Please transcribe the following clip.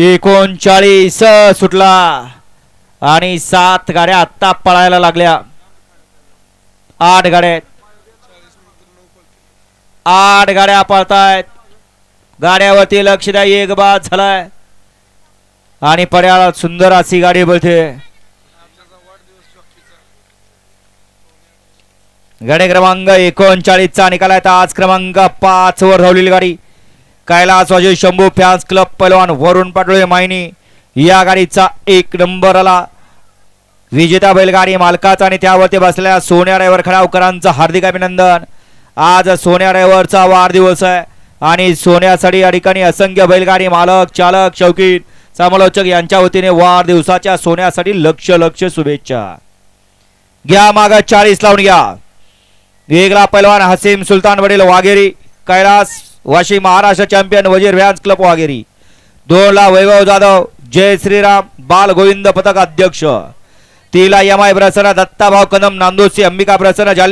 एकोणचाळीस सुटला. आणि सात गाड्या आत्ता पळायला लागल्या. आठ गाड्या आठ गाड्या पळतायत. गाड्यावरती लक्ष द्या एक बाद झालाय. आणि पर्याला सुंदर अशी गाडी बोलते. गाडी क्रमांक एकोणचाळीसचा निकाल आहे. तर आज क्रमांक पाच वर धावलेली गाडी. कैलास वाजे शंभू फॅन्स क्लब पैलवान वरुण पाटोळे मायनी या गाडीचा एक नंबर आला. विजेता बैलगाडी मालकाचा आणि त्यावरती बसलेल्या सोन्या ड्रायव्हर खडावकरांचं हार्दिक अभिनंदन. आज सोन्या ड्रायव्हरचा वाढदिवस आहे आणि सोन्यासाठी या ठिकाणी असंख्य बैलगाडी मालक चालक शौकीन समालोचक यांच्या वतीने वाढदिवसाच्या सोन्यासाठी लक्ष लक्ष शुभेच्छा. घ्या माग चाळीस लावून घ्या. वेगळा पैलवान हसीम सुलतान वडील Waghire Kailas Vashi Maharashtra champion Wazir vans club Vagheri दोन ला वैभव जाधव जय श्रीराम बाल गोविंद पथक अध्यक्ष. तिला यमाय प्रसन्न दत्ताभाऊ कदम नांदोसी अंबिका प्रसन्न जालिंद